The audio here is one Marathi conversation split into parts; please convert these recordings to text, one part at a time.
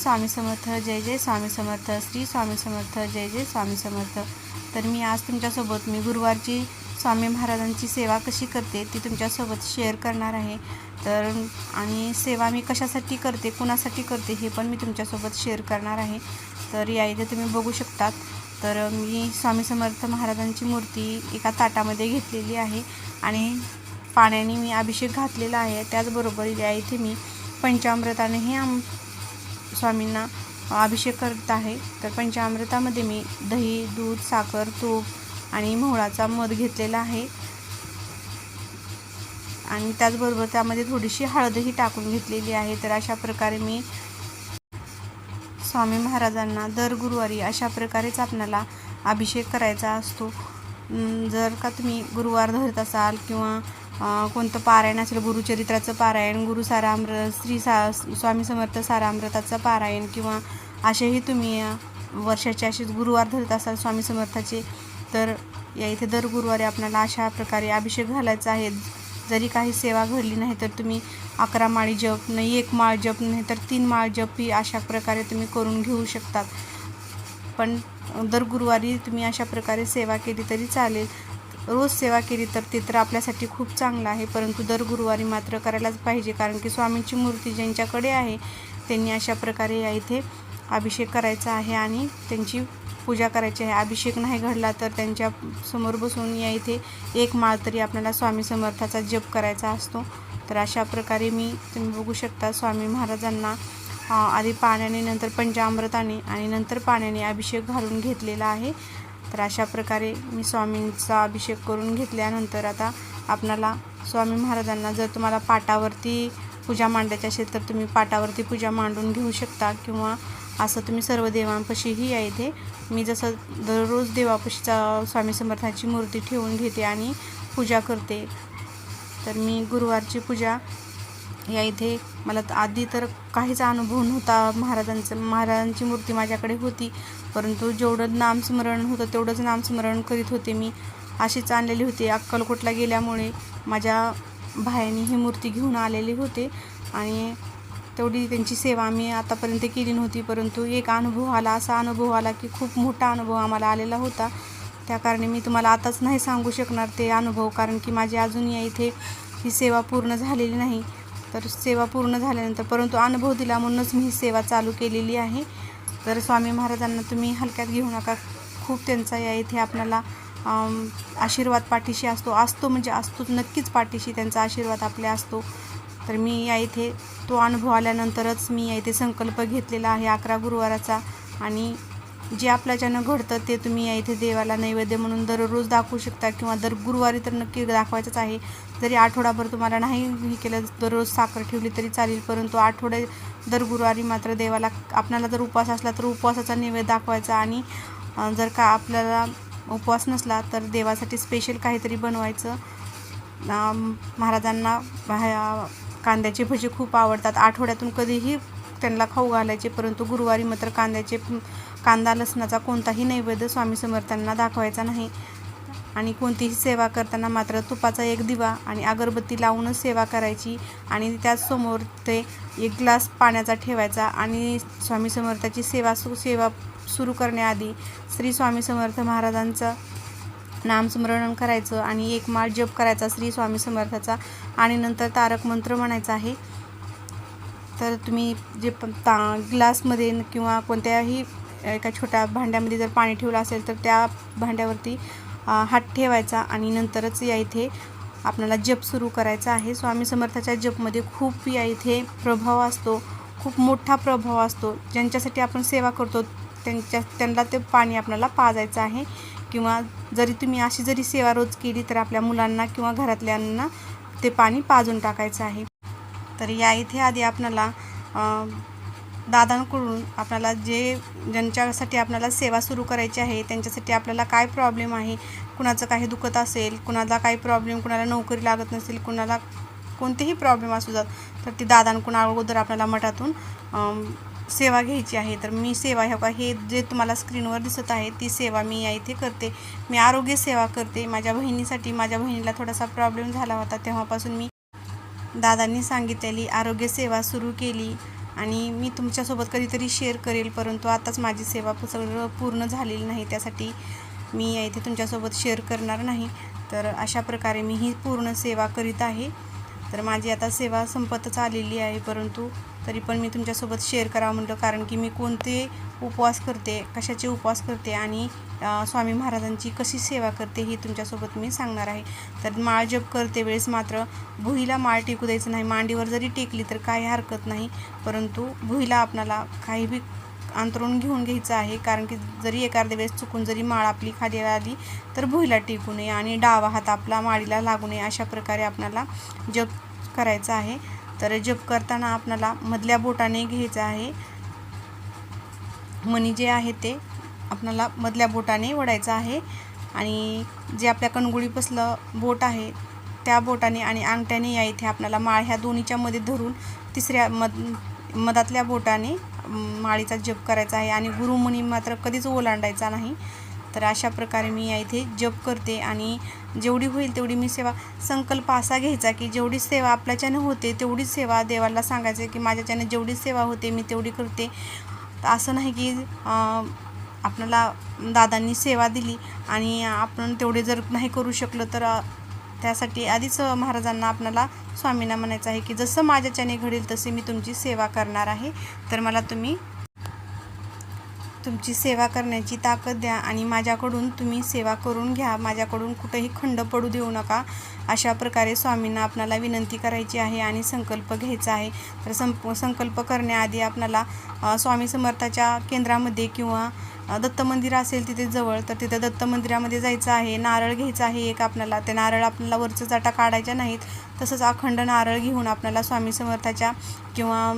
स्वामी समर्थ जय जय स्वामी समर्थ श्री स्वामी समर्थ जय जय स्वामी समर्थ. तर मी आज तुमच्यासोबत मी गुरुवारची स्वामी महाराजांची सेवा कशी करते ती तुमच्यासोबत शेअर करणार आहे. तर आणि सेवा मी कशासाठी करते कुणासाठी करते हे पण मी तुमच्यासोबत शेअर करणार आहे. तर या इथे तुम्ही बघू शकतात. तर मी स्वामी समर्थ महाराजांची मूर्ती एका ताटामध्ये घेतलेली आहे आणि पाण्याने मी अभिषेक घातलेला आहे. त्याचबरोबर या इथे मी पंचामृतानेही आम स्वामींना अभिषेक करत आहे. तर पंचामृतामध्ये मी दही दूध साखर तूप आणि मोहळाचा मध घेतलेला आहे. आणि त्याचबरोबर त्यामध्ये थोडीशी हळदही टाकून घेतलेली आहे. तर अशा प्रकारे मी स्वामी महाराजांना दर गुरुवारी अशा प्रकारेच आपणाला अभिषेक करायचा असतो. जर का तुम्ही गुरुवार धरत असाल किंवा कोणतं पारायण असेल गुरुचरित्राचं पारायण गुरु सारामृत श्री सा स्वामी समर्थ सारामृताचं पारायण किंवा असेही तुम्ही वर्षाचे असेच गुरुवार धरत असाल स्वामी समर्थाचे तर या इथे दर गुरुवारी आपल्याला अशा प्रकारे अभिषेक घालायचा आहे. जरी काही सेवा घडली नाही तर तुम्ही अकरा माळी जप नाही एक माळ जप नाही तर तीन माळ जप ही अशा प्रकारे तुम्ही करून घेऊ शकतात. पण दर गुरुवारी तुम्ही अशा प्रकारे सेवा केली तरी चालेल. रोज सेवा केली तर ते तर आपल्यासाठी खूप चांगलं आहे परंतु दर गुरुवारी मात्र करायलाच पाहिजे कारण की स्वामींची मूर्ती ज्यांच्याकडे आहे त्यांनी अशा प्रकारे या इथे अभिषेक करायचा आहे आणि त्यांची पूजा करायची आहे. अभिषेक नाही घडला तर त्यांच्यासमोर बसून या इथे एक माळ तरी आपल्याला स्वामी समर्थाचा जप करायचा असतो. तर अशा प्रकारे मी तुम्ही बघू शकता स्वामी महाराजांना आधी पाण्याने नंतर पंचामृताने आणि नंतर पाण्याने अभिषेक घालून घेतलेला आहे. तर अशा प्रकारे मी स्वामींचा अभिषेक करून घेतल्यानंतर आता आपणाला स्वामी महाराजांना जर तुम्हाला पाटावरती पूजा मांडायची असेल तर तुम्ही पाटावरती पूजा मांडून घेऊ शकता किंवा असं तुम्ही सर्व देवांपाशीही या इथे. मी जसं दररोज देवापाशीचा स्वामी समर्थांची मूर्ती ठेवून घेते आणि पूजा करते. तर मी गुरुवारची पूजा या इथे मला आधी तर काहीच अनुभव नव्हता महाराजांचं महाराजांची मूर्ती माझ्याकडे होती. परंतु जेवढं नामस्मरण होतं तेवढंच नामस्मरण करीत होते मी. अशीच आणलेली होती. अक्कलकोटला गेल्यामुळे माझ्या भायाने ही मूर्ती घेऊन आलेली होते आणि तेवढी त्यांची सेवा आम्ही आतापर्यंत केली नव्हती. परंतु एक अनुभव आला. असा अनुभव आला की खूप मोठा अनुभव आम्हाला आलेला होता. त्या कारणे मी तुम्हाला आताच नाही सांगू शकणार ते अनुभव कारण की माझी अजून या इथे ही सेवा पूर्ण झालेली नाही. तर सेवा पूर्ण झाल्यानंतर परंतु अनुभव दिला म्हणूनच मी ही सेवा चालू केलेली आहे. तर स्वामी महाराजांना तुम्ही हलक्यात घेऊ नका. खूप त्यांचा या इथे आपल्याला आशीर्वाद पाठीशी असतो. असतो म्हणजे असतो नक्कीच पाठीशी त्यांचा आशीर्वाद आपल्या असतो. तर मी या इथे तो अनुभव आल्यानंतरच मी या इथे संकल्प घेतलेला आहे अकरा गुरुवाराचा. आणि जे आपल्याच्यानं घडतं ते तुम्ही या इथे देवाला नैवेद्य म्हणून दररोज दाखवू शकता किंवा दर गुरुवारी तर नक्की दाखवायचंच आहे. जरी आठवडाभर तुम्हाला नाही हे केलं दररोज साखर ठेवली तरी चालेल परंतु आठवडे दर गुरुवारी मात्र देवाला आपल्याला जर उपवास असला तर उपवासाचा नैवेद्य दाखवायचा आणि जर का आपल्याला उपवास नसला तर देवासाठी स्पेशल काहीतरी बनवायचं. महाराजांना बाह्या- कांद्याचे भजे खूप आवडतात. आठवड्यातून कधीही त्यांना खाऊ घालायचे परंतु गुरुवारी मात्र कांद्याचे कांदा लसणाचा कोणताही नैवेद्य स्वामी समर्थांना दाखवायचा नाही. आणि कोणतीही सेवा करताना मात्र तुपाचा एक दिवा आणि अगरबत्ती लावूनच सेवा करायची आणि त्याचसमोर ते एक ग्लास पाण्याचा ठेवायचा आणि स्वामी समर्थाची सेवा सु सेवा सुरू करण्याआधी श्री स्वामी समर्थ महाराजांचं नामस्मरण करायचं आणि एक माळ जप करायचा श्री स्वामी समर्थाचा आणि नंतर तारक मंत्र म्हणायचा आहे. तर तुम्ही जे पण ता ग्लासमध्ये किंवा कोणत्याही एका छोट्या भांड्यामध्ये जर पाणी ठेवलं असेल तर त्या भांड्यावरती हात ठेवायचा आणि नंतरच या इथे आपल्याला जप सुरू करायचा आहे. स्वामी समर्थाच्या जपमध्ये खूप या इथे प्रभाव असतो. खूप मोठा प्रभाव असतो. ज्यांच्यासाठी आपण सेवा करतो त्यांच्या त्यांना ते पाणी आपल्याला पाजायचं आहे. किंवा जरी तुम्ही अशी जरी सेवा रोज केली तर आपल्या मुलांना किंवा घरातल्यांना ते पाणी पाजून टाकायचं आहे. तर या इथे आधी आपल्याला दादांकडून आपल्याला जे ज्यांच्यासाठी आपल्याला सेवा सुरू करायची आहे त्यांच्यासाठी आपल्याला काय प्रॉब्लेम आहे? कुणाचं काही दुखत असेल कुणाला काही प्रॉब्लेम कुणाला नोकरी लागत नसेल कुणाला कोणतेही प्रॉब्लेम असू जात तर ती दादांकडून अगोदर आपल्याला मठातून सेवा घ्यायची आहे. तर मी सेवा ह्या का हे जे तुम्हाला स्क्रीनवर दिसत आहे ती सेवा मी या इथे करते. मी आरोग्य सेवा करते. माझ्या बहिणीसाठी माझ्या बहिणीला थोडासा प्रॉब्लेम झाला होता. तेव्हापासून मी दादांनी सांगितलेली आरोग्य सेवा सुरू केली. आणि मी तुमच्यासोबत कधीतरी शेअर करेल परंतु आताच माझी सेवा सगळं पूर्ण झालेली नाही. त्यासाठी मी इथे तुमच्यासोबत शेअर करणार नाही. तर अशा प्रकारे मी ही पूर्ण सेवा करीत आहे. तर माझी आता सेवा संपतच आलेली आहे परंतु तरी पण मी तुमच्यासोबत शेअर करावं म्हटलं कारण की मी कोणते उपवास करते कशाचे उपवास करते आणि स्वामी महाराजांची कशी सेवा करते ही तुमच्यासोबत मी सांगणार आहे. तर माळ जप करते वेळेस मात्र भुईला माळ टेकू द्यायचं नाही. मांडीवर जरी टेकली तर काही हरकत नाही परंतु भुईला आपणाला काही बी अंतरून घेऊन घ्यायचं आहे. कारण की जरी एखाद्या वेळेस चुकून जरी माळ आपली खाली आली तर भुईला टेकू नये आणि डावा हात आपला माळीला लागू नये अशा प्रकारे आपल्याला जप करायचा आहे. तर जप करताना आपल्याला मधल्या बोटाने घ्यायचं आहे. मणी जे आहे ते आपणाला मधल्या बोटाने ओढायचं आहे. आणि जे आपल्या कणगुळीपसलं बोट आहे त्या बोटाने आणि अंगठ्याने या इथे आपल्याला माळ ह्या दोन्हीच्या मध्ये धरून तिसऱ्या मध मधातल्या बोटाने माळीचा जप करायचा आहे आणि गुरुमुनी मात्र कधीच ओलांडायचा नाही. तर अशा प्रकारे मी या इथे जप करते आणि जेवढी होईल तेवढी मी सेवा संकल्प असा घ्यायचा की जेवढी सेवा आपल्याच्याने होते तेवढीच सेवा देवाला सांगायचं की माझ्याच्याने जेवढी सेवा होते मी तेवढी करते. असं नाही की आपल्याला दादांनी सेवा दिली आणि आपण तेवढे जर नाही करू शकलो तर त्यासाठी आधीच महाराजांना आपणाला स्वामींना म्हणायचं आहे की जसं माझ्याच्याने घडेल तसे मी तुमची सेवा करणार आहे. तर मला तुम्ही तुमची सेवा करण्याची ताकद द्या आणि माझ्याकडून तुम्ही सेवा करून घ्या. माझ्याकडून कुठंही खंड पडू देऊ नका. अशा प्रकारे स्वामींना आपणाला विनंती करायची आहे आणि संकल्प घ्यायचा आहे. तर संप संकल्प करण्याआधी आपणाला स्वामी समर्थाच्या केंद्रामध्ये किंवा दत्त मंदिर असेल तिथे जवळ तर तिथे दत्त मंदिरामध्ये जायचं आहे नारळ घ्यायचा आहे एक आपल्याला. ते नारळ आपल्याला वरचं जाटा काढायच्या नाहीत तसंच अखंड नारळ घेऊन आपल्याला स्वामी समर्थाच्या किंवा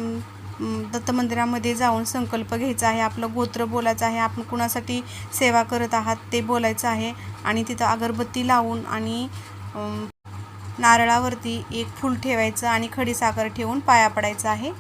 दत्त मंदिरामध्ये जाऊन संकल्प घ्यायचा आहे. आपलं गोत्र बोलायचं आहे आपण कुणासाठी सेवा करत आहात ते बोलायचं आहे. आणि तिथं अगरबत्ती लावून आणि नारळावरती एक फूल ठेवायचं आणि खडीसाखर ठेवून पाया पडायचं आहे.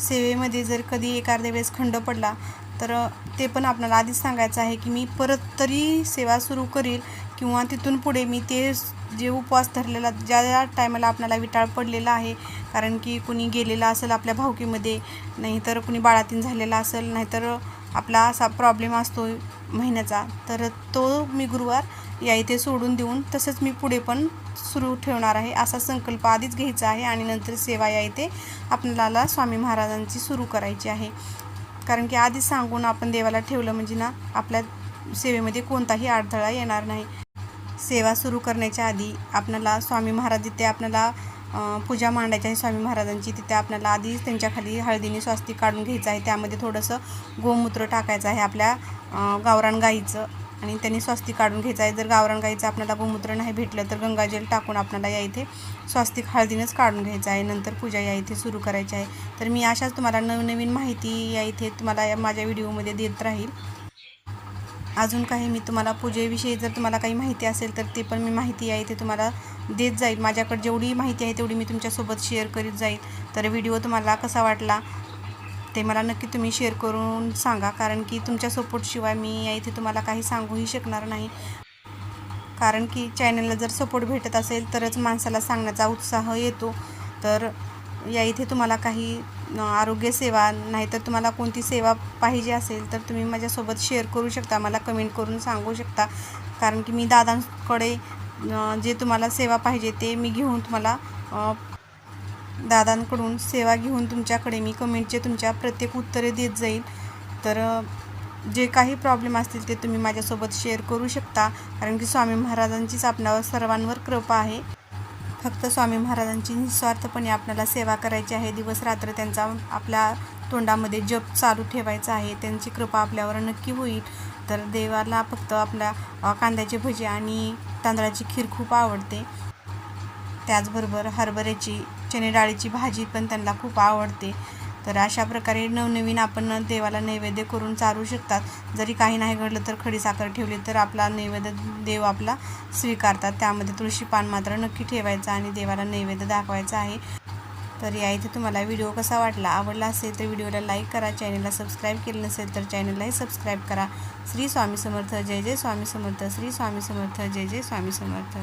सेवेमध्ये जर कधी एखाद्या वेळेस खंड पडला तर ते पण आपल्याला आधीच सांगायचं आहे की मी परत तरी सेवा सुरू करील किंवा तिथून पुढे मी ते जे उपवास धरलेला ज्या ज्या टायमाला आपल्याला विटाळ पडलेला आहे कारण की कुणी गेलेला असेल आपल्या भावकीमध्ये नाहीतर कुणी बाळातीन झालेला असेल नाहीतर आपला असा प्रॉब्लेम असतो महिन्याचा तर तो मी गुरुवार या इथे सोडून देऊन तसंच मी पुढे पण सुरू ठेवणार आहे असा संकल्प आधीच घ्यायचा आहे आणि नंतर सेवा या इथे आपल्याला स्वामी महाराजांची सुरू करायची आहे. कारण की आधीच सांगून आपण देवाला ठेवलं म्हणजे ना आपल्या सेवेमध्ये कोणताही अडथळा येणार नाही. सेवा सुरू करण्याच्या आधी आपल्याला स्वामी महाराज तिथे आपल्याला पूजा मांडायची आहे स्वामी महाराजांची तिथे आपल्याला आधीच त्यांच्याखाली हळदीने स्वास्तिक काढून घ्यायचं आहे. त्यामध्ये थोडंसं गोमूत्र टाकायचं आहे आपल्या गावरान गाईचं. आणि त्यांनी स्वास्तिक काढून घ्यायचं आहे. जर गावरान गाईचं आपल्याला गोमूत्र नाही भेटलं तर गंगाजल टाकून आपल्याला या इथे स्वास्तिक हळदीनंच काढून घ्यायचं आहे. नंतर पूजा या इथे सुरू करायची आहे. तर मी अशाच तुम्हाला नवनवीन माहिती या इथे तुम्हाला या माझ्या व्हिडिओमध्ये देत राहील. अजून काही मी तुम्हाला पूजेविषयी जर तुम्हाला काही माहिती असेल तर ते पण मी माहिती आहे ते तुम्हाला देत जाईल. माझ्याकडे जेवढी माहिती आहे तेवढी मी तुमच्यासोबत शेअर करीत जाईल. तर व्हिडिओ तुम्हाला कसा वाटला? ते मला नक्की तुम्ही शेअर करून सांगा कारण की तुमच्या सपोर्टशिवाय मी या इथे तुम्हाला काही सांगूही शकणार नाही. कारण की चॅनलला जर सपोर्ट भेटत असेल तरच माणसाला सांगण्याचा उत्साह येतो. तर या इथे तुम्हाला काही आरोग्यसेवा आरोग्य सेवा नाहीतर तुम्हाला कोणती सेवा पाहिजे असेल तर तुम्ही माझ्यासोबत शेअर करू शकता मला कमेंट करून सांगू शकता. कारण की मी दादांकडे जे तुम्हाला सेवा पाहिजे ते मी घेऊन तुम्हाला दादांकडून सेवा घेऊन तुमच्याकडे मी कमेंटचे तुमच्या प्रत्येक उत्तरे देत जाईल. तर जे काही प्रॉब्लेम असतील ते तुम्ही माझ्यासोबत शेअर करू शकता. कारण की स्वामी महाराजांचीच आपणावर सर्वांवर कृपा आहे. फक्त स्वामी महाराजांची निस्वार्थपणे आपल्याला सेवा करायची आहे. दिवस रात्र त्यांचा आपल्या तोंडामध्ये जप चालू ठेवायचा आहे. त्यांची कृपा आपल्यावर नक्की होईल. तर देवाला फक्त आपल्या कांद्याचे भजी आणि तांदळाची खीर खूप आवडते. त्याचबरोबर हरभऱ्याची चणे डाळीची भाजी पण त्यांना खूप आवडते. तर अशा प्रकारे नवनवीन आपण देवाला नैवेद्य करून चालू शकतात. जरी काही नाही घडलं तर खडी साखर ठेवली तर आपला नैवेद्य देव आपला स्वीकारतात. त्यामध्ये तुळशी पान मात्र नक्की ठेवायचं आणि देवाला नैवेद्य दाखवायचा आहे. तर या इथे तुम्हाला व्हिडिओ कसा वाटला आवडला असेल तर व्हिडिओला लाईक करा चॅनलला सबस्क्राईब केलं नसेल तर चॅनललाही सबस्क्राईब करा. श्री स्वामी समर्थ जय जय स्वामी समर्थ श्री स्वामी समर्थ जय जय स्वामी समर्थ.